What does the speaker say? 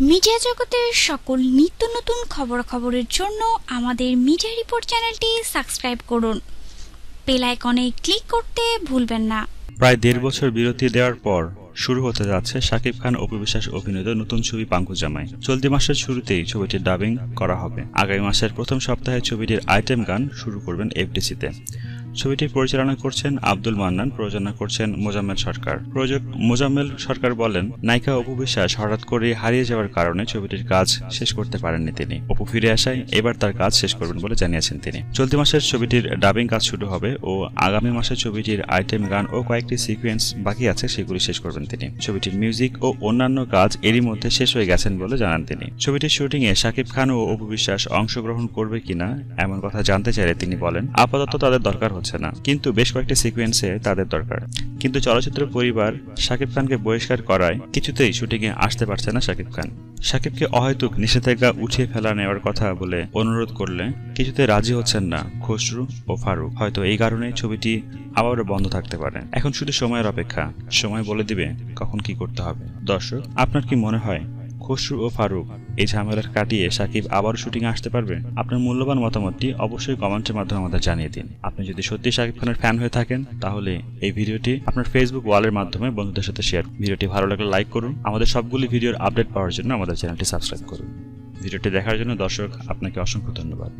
Media জগতের সকল নিত্য নতুন খবরাখবরের জন্য আমাদের মিডিয়া রিপোর্ট চ্যানেলটি সাবস্ক্রাইব করুন। বেল আইকনে ক্লিক করতে ভুলবেন না। প্রায় দেড় বছর বিরতি দেওয়ার পর শুরু হতে যাচ্ছে শাকিব খান অপু বিশ্বাস অভিনীত নতুন ছবি পাঙ্কু জামাই। চলতি মাসের শুরুতেই ছবিটির ডাবিং করা হবে। আগামী মাসের প্রথম সপ্তাহে ছবিটির আইটেম গান শুরু করবেন এফডিসিতে। ছবিটি পরিচালনা করছেন আব্দুল মান্নান, প্রযোজনা করছেন মোজাম্মেল সরকার। প্রযোজক মোজাম্মেল সরকার বলেন, নায়িকা অপু বিশ্বাস হঠাৎ করে হারিয়ে যাওয়ার কারণে ছবিটির কাজ শেষ করতে পারেননি তিনি। অপু ফিরে আসায় এবার তার কাজ শেষ করবেন বলে জানিয়েছেন তিনি। চলতি মাসের ছবিটির ডাবিং কাজ শুরু হবে ও আগামী মাসে ছবিটির আইটেম গান ও কয়েকটি সিকোয়েন্স বাকি আছে, সেগুলি শেষ করবেন তিনি। ছবিটির মিউজিক ও অন্যান্য কাজ এরই মধ্যে শেষ হয়ে গেছেন বলে জানান তিনি। ছবিটির শুটিং এ শাকিব খান ও অপু বিশ্বাস অংশগ্রহণ করবে কিনা, এমন কথা জানতে চাইলে তিনি বলেন, আপাতত তাদের দরকার হচ্ছে না। কিন্তু বেশ কয়েকটি সিকোয়েন্সে তাদের দরকার। কিন্তু চলচ্চিত্র পরিবার শাকিব খানকে বহিষ্কার করায় কিছুতেই শুটিংয়ে আসতে পারছে না শাকিব খান। শাকিবকে অহেতুক নিষেধাজ্ঞা উঠিয়ে ফেলা নেওয়ার কথা বলে অনুরোধ করলে কিছুতে রাজি হচ্ছেন না খসরু ও ফারুক। হয়তো এই কারণে ছবিটি আবারও বন্ধ থাকতে পারে। এখন শুধু সময়ের অপেক্ষা। সময় বলে দিবে কখন কি করতে হবে। দর্শক, আপনার কি মনে হয় খসরু ও ফারুক এই ঝামেলার কাটিয়ে সাকিব আবারও শুটিংয়ে আসতে পারবে? আপনার মূল্যবান মতামতটি অবশ্যই কমেন্টের মাধ্যমে আমাদের জানিয়ে দিন। আপনি যদি সত্যি সাকিব খানের ফ্যান হয়ে থাকেন, তাহলে এই ভিডিওটি আপনার ফেসবুক ওয়ালের মাধ্যমে বন্ধুদের সাথে শেয়ার ভিডিওটি ভালো লাগলে লাইক করুন। আমাদের সবগুলি ভিডিওর আপডেট পাওয়ার জন্য আমাদের চ্যানেলটি সাবস্ক্রাইব করুন। ভিডিওটি দেখার জন্য দর্শক, আপনাকে অসংখ্য ধন্যবাদ।